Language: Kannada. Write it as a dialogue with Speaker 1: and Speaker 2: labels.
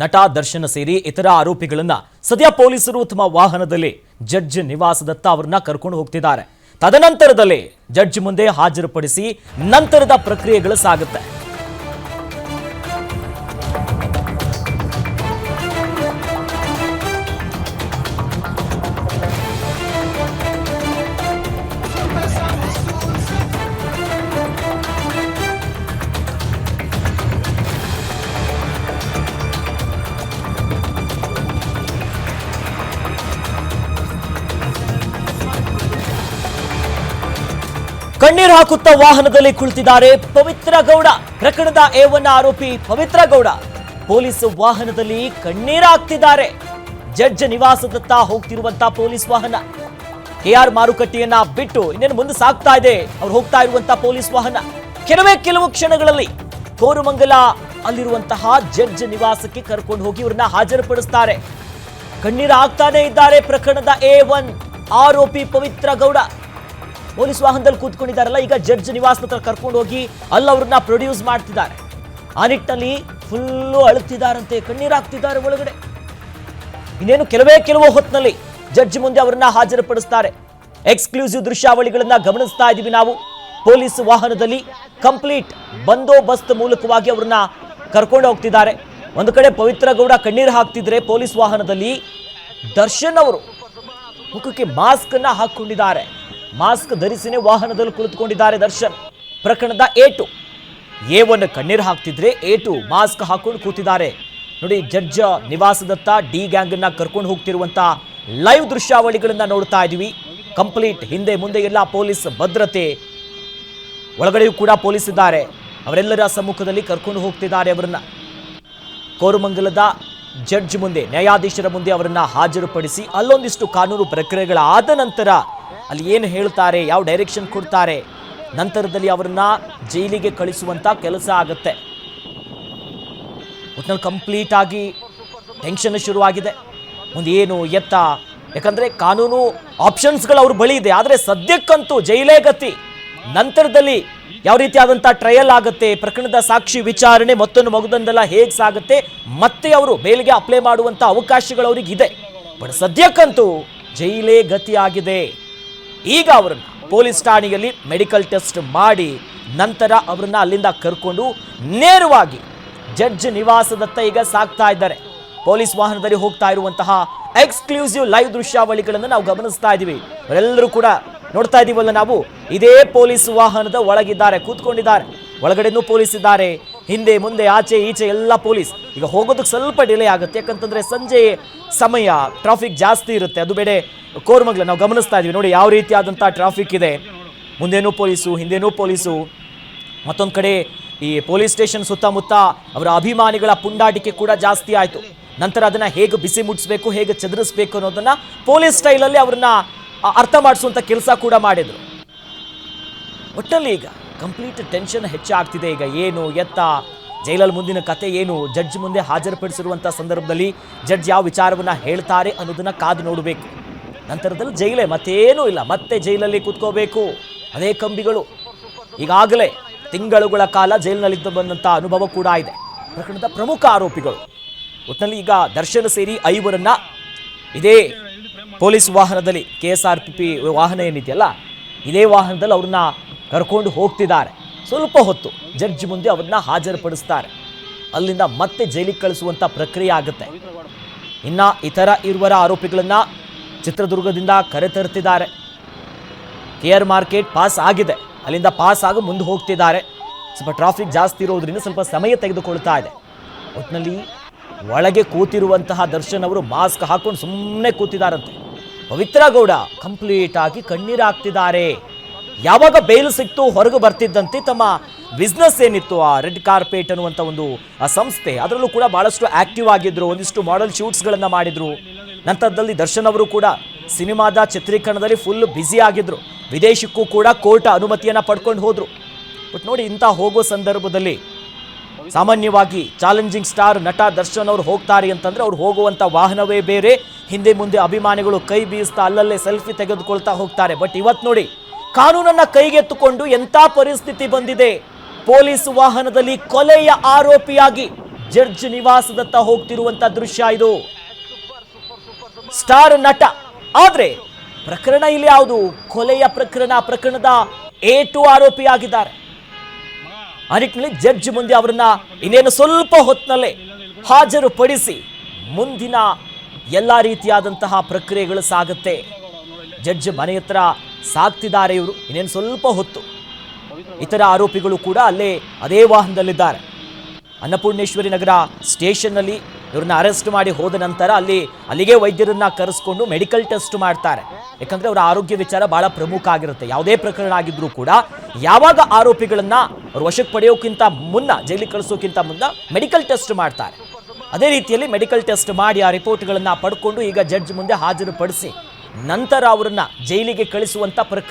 Speaker 1: ನಟ ದರ್ಶನ ಸೇರಿ ಇತರ ಆರೋಪಿಗಳನ್ನ ಸದ್ಯ ಪೊಲೀಸರು ತಮ್ಮ ವಾಹನದಲ್ಲಿ ಜಡ್ಜ್ ನಿವಾಸದತ್ತ ಅವರನ್ನ ಕರ್ಕೊಂಡು ಹೋಗ್ತಿದ್ದಾರೆ. ತದನಂತರದಲ್ಲಿ ಜಡ್ಜ್ ಮುಂದೆ ಹಾಜರುಪಡಿಸಿ ನಂತರದ ಪ್ರಕ್ರಿಯೆಗಳು ಸಾಗುತ್ತೆ. ಕಣ್ಣೀರು ಹಾಕುತ್ತಾ ವಾಹನದಲ್ಲಿ ಕುಳಿತಿದ್ದಾರೆ ಪವಿತ್ರ ಗೌಡ. ಪ್ರಕರಣದ ಎ ಆರೋಪಿ ಪವಿತ್ರ ಗೌಡ. ಪೊಲೀಸ್ ವಾಹನದಲ್ಲಿ ಕಣ್ಣೀರು ಹಾಕ್ತಿದ್ದಾರೆ. ಜಡ್ಜ್ ನಿವಾಸದತ್ತ ಹೋಗ್ತಿರುವಂತ ಪೊಲೀಸ್ ವಾಹನ. ಕೆಆರ್ ಮಾರುಕಟ್ಟೆಯನ್ನ ಬಿಟ್ಟು ಇನ್ನೇನು ಮುಂದೆ ಸಾಗ್ತಾ ಇದೆ. ಅವ್ರು ಹೋಗ್ತಾ ಇರುವಂತ ಪೊಲೀಸ್ ವಾಹನ. ಕೆಲವೇ ಕೆಲವು ಕ್ಷಣಗಳಲ್ಲಿ ಕೋರಮಂಗಲ ಅಲ್ಲಿರುವಂತಹ ಜಡ್ಜ್ ನಿವಾಸಕ್ಕೆ ಕರ್ಕೊಂಡು ಹೋಗಿ ಇವ್ರನ್ನ ಹಾಜರುಪಡಿಸ್ತಾರೆ. ಕಣ್ಣೀರು ಹಾಕ್ತಾನೆ ಇದ್ದಾರೆ ಪ್ರಕರಣದ ಎ ಆರೋಪಿ ಪವಿತ್ರ ಗೌಡ. ಪೊಲೀಸ್ ವಾಹನದಲ್ಲಿ ಕೂತ್ಕೊಂಡಿದ್ದಾರಲ್ಲ, ಈಗ ಜಡ್ಜ್ ನಿವಾಸದ ಹತ್ರ ಕರ್ಕೊಂಡು ಹೋಗಿ ಅಲ್ಲಿ ಅವ್ರನ್ನ ಪ್ರೊಡ್ಯೂಸ್ ಮಾಡ್ತಿದ್ದಾರೆ. ಆ ನಿಟ್ಟಿನಲ್ಲಿ ಫುಲ್ಲು ಅಳುತ್ತಿದ್ದಾರಂತೆ ಕಣ್ಣೀರಾಗ್ತಿದ್ದಾರೆ ಒಳಗಡೆ. ಇನ್ನೇನು ಕೆಲವೇ ಕೆಲವು ಹೊತ್ತಿನಲ್ಲಿ ಜಡ್ಜ್ ಮುಂದೆ ಅವರನ್ನ ಹಾಜರುಪಡಿಸ್ತಾರೆ. ಎಕ್ಸ್ಕ್ಲೂಸಿವ್ ದೃಶ್ಯಾವಳಿಗಳನ್ನ ಗಮನಿಸ್ತಾ ಇದ್ದೀವಿ ನಾವು. ಪೊಲೀಸ್ ವಾಹನದಲ್ಲಿ ಕಂಪ್ಲೀಟ್ ಬಂದೋಬಸ್ತ್ ಮೂಲಕವಾಗಿ ಅವ್ರನ್ನ ಕರ್ಕೊಂಡು ಹೋಗ್ತಿದ್ದಾರೆ. ಒಂದು ಕಡೆ ಪವಿತ್ರ ಗೌಡ ಕಣ್ಣೀರು ಹಾಕ್ತಿದ್ರೆ ಪೊಲೀಸ್ ವಾಹನದಲ್ಲಿ ದರ್ಶನ್ ಅವರು ಮುಖಕ್ಕೆ ಮಾಸ್ಕ್ ಅನ್ನ ಹಾಕೊಂಡಿದ್ದಾರೆ ಮಾಸ್ಕ್ ಧರಿಸಿನೇ ವಾಹನದಲ್ಲಿ ಕುಳಿತುಕೊಂಡಿದ್ದಾರೆ ದರ್ಶನ್. ಪ್ರಕರಣದ ಏಟು. ಎ ಒನ್ ಕಣ್ಣೀರು ಹಾಕ್ತಿದ್ರೆ ಏಟು ಮಾಸ್ಕ್ ಹಾಕೊಂಡು ಕೂತಿದ್ದಾರೆ. ನೋಡಿ, ಜಡ್ಜ್ ನಿವಾಸದತ್ತ ಡಿ ಗ್ಯಾಂಗ್ ಅನ್ನ ಕರ್ಕೊಂಡು ಹೋಗ್ತಿರುವಂತ ಲೈವ್ ದೃಶ್ಯಾವಳಿಗಳನ್ನ ನೋಡ್ತಾ ಇದೀವಿ ಕಂಪ್ಲೀಟ್ ಹಿಂದೆ ಮುಂದೆ ಎಲ್ಲ ಪೊಲೀಸ್ ಭದ್ರತೆ ಒಳಗಡೆಯೂ ಕೂಡ ಪೊಲೀಸ್ ಇದ್ದಾರೆ. ಅವರೆಲ್ಲರ ಸಮ್ಮುಖದಲ್ಲಿ ಕರ್ಕೊಂಡು ಹೋಗ್ತಿದ್ದಾರೆ ಅವರನ್ನ. ಕೋರಮಂಗಲದ ಜಡ್ಜ್ ಮುಂದೆ, ನ್ಯಾಯಾಧೀಶರ ಮುಂದೆ ಅವರನ್ನ ಹಾಜರುಪಡಿಸಿ ಅಲ್ಲೊಂದಿಷ್ಟು ಕಾನೂನು ಪ್ರಕ್ರಿಯೆಗಳಾದ ನಂತರ ಅಲ್ಲಿ ಏನು ಹೇಳ್ತಾರೆ, ಯಾವ ಡೈರೆಕ್ಷನ್ ಕೊಡ್ತಾರೆ, ನಂತರದಲ್ಲಿ ಅವರನ್ನ ಜೈಲಿಗೆ ಕಳಿಸುವಂತ ಕೆಲಸ ಆಗುತ್ತೆ. ಒಟ್ನಲ್ಲಿ ಕಂಪ್ಲೀಟ್ ಆಗಿ ಟೆನ್ಷನ್ ಶುರುವಾಗಿದೆ. ಒಂದು ಏನು ಎತ್ತ? ಯಾಕಂದ್ರೆ ಕಾನೂನು ಆಪ್ಷನ್ಸ್ಗಳು ಅವ್ರ ಬಳಿ ಇದೆ, ಆದರೆ ಸದ್ಯಕ್ಕಂತೂ ಜೈಲೇ ಗತಿ. ನಂತರದಲ್ಲಿ ಯಾವ ರೀತಿಯಾದಂಥ ಟ್ರಯಲ್ ಆಗುತ್ತೆ, ಪ್ರಕರಣದ ಸಾಕ್ಷಿ ವಿಚಾರಣೆ, ಮತ್ತೊಂದು ಮಗುದಂದೆಲ್ಲ ಹೇಗೆ ಸಾಗುತ್ತೆ, ಮತ್ತೆ ಅವರು ಬೇಲಿಗೆ ಅಪ್ಲೈ ಮಾಡುವಂಥ ಅವಕಾಶಗಳು ಅವ್ರಿಗೆ ಇದೆ ಬಟ್ ಸದ್ಯಕ್ಕಂತೂ ಜೈಲೇ ಗತಿಯಾಗಿದೆ. ಈಗ ಅವರನ್ನು ಪೊಲೀಸ್ ಠಾಣೆಯಲ್ಲಿ ಮೆಡಿಕಲ್ ಟೆಸ್ಟ್ ಮಾಡಿ ನಂತರ ಅವರನ್ನ ಅಲ್ಲಿಂದ ಕರ್ಕೊಂಡು ನೇರವಾಗಿ ಜಡ್ಜ್ ನಿವಾಸದತ್ತ ಈಗ ಸಾಕ್ತಾ ಇದ್ದಾರೆ. ಪೊಲೀಸ್ ವಾಹನದಲ್ಲಿ ಹೋಗ್ತಾ ಇರುವಂತಹ ಎಕ್ಸ್ಕ್ಲೂಸಿವ್ ಲೈವ್ ದೃಶ್ಯಾವಳಿಗಳನ್ನು ನಾವು ಗಮನಿಸ್ತಾ ಇದ್ದೀವಿ. ಅವರೆಲ್ಲರೂ ಕೂಡ ನೋಡ್ತಾ ಇದ್ದೀವಲ್ಲ ನಾವು, ಇದೇ ಪೊಲೀಸ್ ವಾಹನದ ಒಳಗಿದ್ದಾರೆ, ಕೂತ್ಕೊಂಡಿದ್ದಾರೆ. ಒಳಗಡೆನೂ ಪೊಲೀಸ್ ಇದ್ದಾರೆ. ಹಿಂದೆ, ಮುಂದೆ, ಆಚೆ, ಈಚೆ ಎಲ್ಲ ಪೊಲೀಸ್. ಈಗ ಹೋಗೋದಕ್ಕೆ ಸ್ವಲ್ಪ ಡಿಲೇ ಆಗುತ್ತೆ. ಯಾಕಂತಂದ್ರೆ ಸಂಜೆ ಸಮಯ ಟ್ರಾಫಿಕ್ ಜಾಸ್ತಿ ಇರುತ್ತೆ. ಅದು ಬೇರೆ ಕೋರ್ಮಗ್ಲ, ನಾವು ಗಮನಿಸ್ತಾ ಇದೀವಿ. ನೋಡಿ, ಯಾವ ರೀತಿಯಾದಂಥ ಟ್ರಾಫಿಕ್ ಇದೆ. ಮುಂದೇನೂ ಪೊಲೀಸು, ಹಿಂದೇನೂ ಪೊಲೀಸು. ಮತ್ತೊಂದು ಕಡೆ ಈ ಪೊಲೀಸ್ ಸ್ಟೇಷನ್ ಸುತ್ತಮುತ್ತ ಅವರ ಅಭಿಮಾನಿಗಳ ಪುಂಡಾಟಿಕೆ ಕೂಡ ಜಾಸ್ತಿ ಆಯಿತು. ನಂತರ ಅದನ್ನ ಹೇಗೆ ಬಿಸಿ ಮುಟ್ಟಿಸ್ಬೇಕು ಹೇಗೆ ಚದುರಿಸ್ಬೇಕು ಅನ್ನೋದನ್ನ ಪೊಲೀಸ್ ಸ್ಟೈಲಲ್ಲಿ ಅವ್ರನ್ನ ಅರ್ಥ ಮಾಡಿಸುವಂತ ಕೆಲಸ ಕೂಡ ಮಾಡಿದ್ರು. ಒಟ್ಟಲ್ಲಿ ಈಗ ಕಂಪ್ಲೀಟ್ ಟೆನ್ಷನ್ ಹೆಚ್ಚಾಗ್ತಿದೆ. ಈಗ ಏನು ಎತ್ತ? ಜೈಲಲ್ಲಿ ಮುಂದಿನ ಕತೆ ಏನು? ಜಡ್ಜ್ ಮುಂದೆ ಹಾಜರುಪಡಿಸಿರುವಂಥ ಸಂದರ್ಭದಲ್ಲಿ ಜಡ್ಜ್ ಯಾವ ವಿಚಾರವನ್ನ ಹೇಳ್ತಾರೆ ಅನ್ನೋದನ್ನ ಕಾದು ನೋಡಬೇಕು. ನಂತರದಲ್ಲಿ ಜೈಲೇ, ಮತ್ತೇನೂ ಇಲ್ಲ. ಮತ್ತೆ ಜೈಲಲ್ಲಿ ಕೂತ್ಕೋಬೇಕು. ಅದೇ ಕಂಬಿಗಳು. ಈಗಾಗಲೇ ತಿಂಗಳುಗಳ ಕಾಲ ಜೈಲಿನಲ್ಲಿದ್ದ ಬಂದಂಥ ಅನುಭವ ಕೂಡ ಇದೆ. ಪ್ರಕರಣದ ಪ್ರಮುಖ ಆರೋಪಿಗಳು. ಒಟ್ಟಿನಲ್ಲಿ ಈಗ ದರ್ಶನ ಸೇರಿ ಐವರನ್ನ ಇದೇ ಪೊಲೀಸ್ ವಾಹನದಲ್ಲಿ K S R P P ವಾಹನ ಏನಿದೆಯಲ್ಲ, ಇದೇ ವಾಹನದಲ್ಲಿ ಅವ್ರನ್ನ ಕರ್ಕೊಂಡು ಹೋಗ್ತಿದ್ದಾರೆ. ಸ್ವಲ್ಪ ಹೊತ್ತು ಜಡ್ಜ್ ಮುಂದೆ ಅವ್ರನ್ನ ಹಾಜರುಪಡಿಸ್ತಾರೆ. ಅಲ್ಲಿಂದ ಮತ್ತೆ ಜೈಲಿಗೆ ಕಳಿಸುವಂಥ ಪ್ರಕ್ರಿಯೆ ಆಗುತ್ತೆ. ಇನ್ನ ಇತರ ಇರುವರ ಆರೋಪಿಗಳನ್ನ ಚಿತ್ರದುರ್ಗದಿಂದ ಕರೆತರ್ತಿದ್ದಾರೆ. ಕೆ ಆರ್ ಮಾರ್ಕೆಟ್ ಪಾಸ್ ಆಗಿದೆ. ಅಲ್ಲಿಂದ ಪಾಸ್ ಆಗಿ ಮುಂದೆ ಹೋಗ್ತಿದ್ದಾರೆ. ಸ್ವಲ್ಪ ಟ್ರಾಫಿಕ್ ಜಾಸ್ತಿ ಇರೋದ್ರಿಂದ ಸ್ವಲ್ಪ ಸಮಯ ತೆಗೆದುಕೊಳ್ತಾ ಇದೆ. ಒಟ್ಟಿನಲ್ಲಿ ಒಳಗೆ ಕೂತಿರುವಂತಹ ದರ್ಶನ್ ಅವರು ಮಾಸ್ಕ್ ಹಾಕೊಂಡು ಸುಮ್ಮನೆ ಕೂತಿದ್ದಾರಂತೆ. ಪವಿತ್ರ ಗೌಡ ಕಂಪ್ಲೀಟ್ ಆಗಿ ಕಣ್ಣೀರು ಹಾಕ್ತಿದ್ದಾರೆ ಯಾವಾಗ ಬೇಲು ಸಿಕ್ತು, ಹೊರಗೆ ಬರ್ತಿದ್ದಂತೆ ತಮ್ಮ ಬಿಸ್ನೆಸ್ ಏನಿತ್ತು ಆ ರೆಡ್ ಕಾರ್ಪೆಟ್ ಅನ್ನುವಂಥ ಒಂದು ಸಂಸ್ಥೆ. ಅದರಲ್ಲೂ ಕೂಡ ಭಾಳಷ್ಟು ಆಕ್ಟಿವ್ ಆಗಿದ್ದರು ಒಂದಿಷ್ಟು ಮಾಡೆಲ್ ಶೂಟ್ಸ್ಗಳನ್ನು ಮಾಡಿದರು. ನಂತರದಲ್ಲಿ ದರ್ಶನ್ ಅವರು ಕೂಡ ಸಿನಿಮಾದ ಚಿತ್ರೀಕರಣದಲ್ಲಿ ಫುಲ್ ಬ್ಯುಸಿ ಆಗಿದ್ದರು ವಿದೇಶಕ್ಕೂ ಕೂಡ ಕೋರ್ಟ್ ಅನುಮತಿಯನ್ನು ಪಡ್ಕೊಂಡು ಹೋದರು. ಬಟ್ ನೋಡಿ ಇಂಥ ಹೋಗೋ ಸಂದರ್ಭದಲ್ಲಿ ಸಾಮಾನ್ಯವಾಗಿ ಚಾಲೆಂಜಿಂಗ್ ಸ್ಟಾರ್ ನಟ ದರ್ಶನ್ ಅವರು ಹೋಗ್ತಾರೆ ಅಂತಂದರೆ ಅವ್ರು ಹೋಗುವಂಥ ವಾಹನವೇ ಬೇರೆ. ಹಿಂದೆ ಮುಂದೆ ಅಭಿಮಾನಿಗಳು ಕೈ ಬೀಸ್ತಾ ಅಲ್ಲಲ್ಲೇ ಸೆಲ್ಫಿ ತೆಗೆದುಕೊಳ್ತಾ ಹೋಗ್ತಾರೆ. ಬಟ್ ಇವತ್ತು ನೋಡಿ ಕಾನೂನನ್ನ ಕೈಗೆತ್ತುಕೊಂಡು ಎಂಥ ಪರಿಸ್ಥಿತಿ ಬಂದಿದೆ? ಪೊಲೀಸ್ ವಾಹನದಲ್ಲಿ ಕೊಲೆಯ ಆರೋಪಿಯಾಗಿ ಜಡ್ಜ್ ನಿವಾಸದತ್ತ ಹೋಗ್ತಿರುವಂತ ದೃಶ್ಯ ಇದು. ಸ್ಟಾರ್ ನಟ. ಆದ್ರೆ ಪ್ರಕರಣ ಇಲ್ಲಿ ಯಾವುದು? ಕೊಲೆಯ ಪ್ರಕರಣ, ಪ್ರಕರಣದ ಎ ಟು ಆರೋಪಿಯಾಗಿದ್ದಾರೆ. ಆ ನಿಟ್ಟಿನಲ್ಲಿ ಜಡ್ಜ್ ಮುಂದೆ ಅವರನ್ನ ಇನ್ನೇನು ಸ್ವಲ್ಪ ಹೊತ್ತಿನಲ್ಲೇ ಹಾಜರುಪಡಿಸಿ ಮುಂದಿನ ಎಲ್ಲ ರೀತಿಯಾದಂತಹ ಪ್ರಕ್ರಿಯೆಗಳು ಸಾಗುತ್ತೆ. ಜಡ್ಜ್ ಮನೆ ಹತ್ರ ಸಾಕ್ತಿದ್ದಾರೆ ಇವರು. ಇನ್ನೇನು ಸ್ವಲ್ಪ ಹೊತ್ತು. ಇತರ ಆರೋಪಿಗಳು ಕೂಡ ಅಲ್ಲೇ ಅದೇ ವಾಹನದಲ್ಲಿದ್ದಾರೆ. ಅನ್ನಪೂರ್ಣೇಶ್ವರಿ ನಗರ ಸ್ಟೇಷನ್ನಲ್ಲಿ ಇವ್ರನ್ನ ಅರೆಸ್ಟ್ ಮಾಡಿ ಹೋದ ನಂತರ ಅಲ್ಲಿ ಅಲ್ಲಿಗೆ ವೈದ್ಯರನ್ನ ಕರೆಸ್ಕೊಂಡು ಮೆಡಿಕಲ್ ಟೆಸ್ಟ್ ಮಾಡ್ತಾರೆ. ಯಾಕಂದ್ರೆ ಅವರ ಆರೋಗ್ಯ ವಿಚಾರ ಬಹಳ ಪ್ರಮುಖ ಆಗಿರುತ್ತೆ. ಯಾವುದೇ ಪ್ರಕರಣ ಆಗಿದ್ರೂ ಕೂಡ ಯಾವಾಗ ಆರೋಪಿಗಳನ್ನ ಅವ್ರ ವಶಕ್ಕೆ ಪಡೆಯೋಕ್ಕಿಂತ ಮುನ್ನ, ಜೈಲಿಗೆ ಕಳಿಸೋಕ್ಕಿಂತ ಮುನ್ನ ಮೆಡಿಕಲ್ ಟೆಸ್ಟ್ ಮಾಡ್ತಾರೆ. ಅದೇ ರೀತಿಯಲ್ಲಿ ಮೆಡಿಕಲ್ ಟೆಸ್ಟ್ ಮಾಡಿ ಆ ರಿಪೋರ್ಟ್ಗಳನ್ನ ಪಡ್ಕೊಂಡು ಈಗ ಜಡ್ಜ್ ಮುಂದೆ ಹಾಜರುಪಡಿಸಿ ನಂತರ ಅವರನ್ನು ಜೈಲಿಗೆ ಕಳಿಸುವಂತ ಪ್ರಕ್ರಿಯೆ.